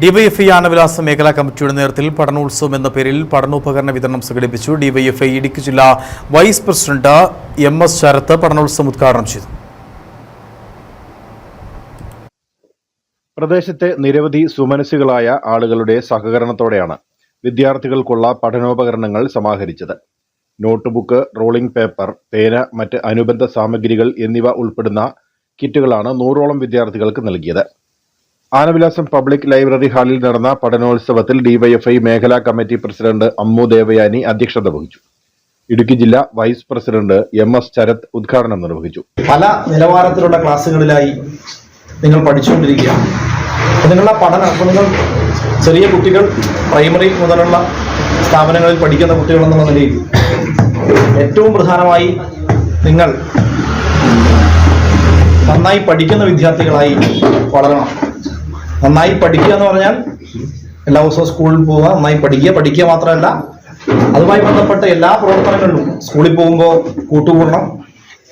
DYFI ആനവിലാസ മേഖലാ കമ്മിറ്റിയുടെ നേതൃത്വത്തിൽ പഠനോത്സവം എന്ന പേരിൽ പഠനോപകരണ വിതരണം സംഘടിപ്പിച്ചു ഡിവൈഎഫ്ഐ ഇടുക്കി ജില്ലാ vice president M S Sarath പഠനോത്സവം ഉദ്ഘാടനം ചെയ്തു. പ്രദേശത്തെ നിരവധി സുമനസ്സുകളായ ആളുകളുടെ സഹകരണത്തോടെയാണ് വിദ്യാർത്ഥികൾക്കുള്ള പഠനോപകരണങ്ങൾ സമാഹരിച്ചത്. നോട്ട്ബുക്ക് റോളിംഗ് പേപ്പർ പേന മറ്റ് അനുബന്ധ സാമഗ്രികൾ എന്നിവ ഉൾപ്പെടുന്ന കിറ്റുകളാണ് നൂറോളം വിദ്യാർത്ഥികൾക്ക് നൽകിയത്. ആനവിലാസം പബ്ലിക് ലൈബ്രറി ഹാളിൽ നടന്ന പഠനോത്സവത്തിൽ ഡിവൈഎഫ്ഐ മേഖലാ കമ്മിറ്റി പ്രസിഡന്റ് അമ്മു ദേവയാനി അധ്യക്ഷത വഹിച്ചു. ഇടുക്കി ജില്ലാ vice president M S Sarath ഉദ്ഘാടനം നിർവഹിച്ചു. പല നിലവാരത്തിലുള്ള ക്ലാസ്സുകളിലായി നിങ്ങൾ പഠിച്ചുകൊണ്ടിരിക്കുകയാണ്. നിങ്ങളുടെ പഠനം നിങ്ങൾ ചെറിയ കുട്ടികൾ പ്രൈമറി മുതലുള്ള സ്ഥാപനങ്ങളിൽ പഠിക്കുന്ന കുട്ടികൾ എന്നുള്ള നിലയിൽ ഏറ്റവും പ്രധാനമായി നിങ്ങൾ നന്നായി പഠിക്കുന്ന വിദ്യാർത്ഥികളായി വളരണം. നന്നായി പഠിക്കുക എന്ന് പറഞ്ഞാൽ എല്ലാ ദിവസവും സ്കൂളിൽ പോവുക നന്നായി പഠിക്കുക. പഠിക്കുക മാത്രമല്ല അതുമായി ബന്ധപ്പെട്ട എല്ലാ പ്രവർത്തനങ്ങളിലും സ്കൂളിൽ പോകുമ്പോൾ കൂട്ടുകൂടണം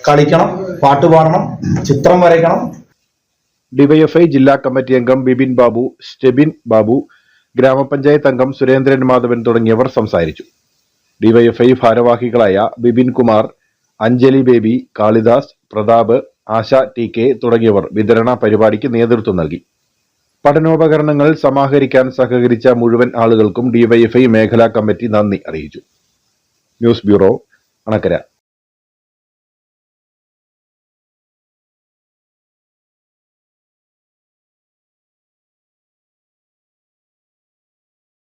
കളിക്കണം പാട്ട് പാടണം ചിത്രം വരയ്ക്കണം. ഡിവൈഎഫ്ഐ ജില്ലാ കമ്മിറ്റി അംഗം ബിബിൻ ബാബു സ്റ്റെബിൻ ബാബു ഗ്രാമപഞ്ചായത്ത് അംഗം സുരേന്ദ്രൻ മാധവൻ തുടങ്ങിയവർ സംസാരിച്ചു. ഡിവൈഎഫ്ഐ ഭാരവാഹികളായ ബിബിൻ കുമാർ അഞ്ജലി ബേബി കാളിദാസ് പ്രതാപ് ആശ ടി കെ തുടങ്ങിയവർ വിതരണ പരിപാടിക്ക് നേതൃത്വം നൽകി. പഠനോപകരണങ്ങൾ സമാഹരിക്കാൻ സഹകരിച്ച മുഴുവൻ ആളുകൾക്കും ഡിവൈഎഫ്ഐ മേഖലാ കമ്മിറ്റി നന്ദി അറിയിച്ചു. News bureau Anakkara.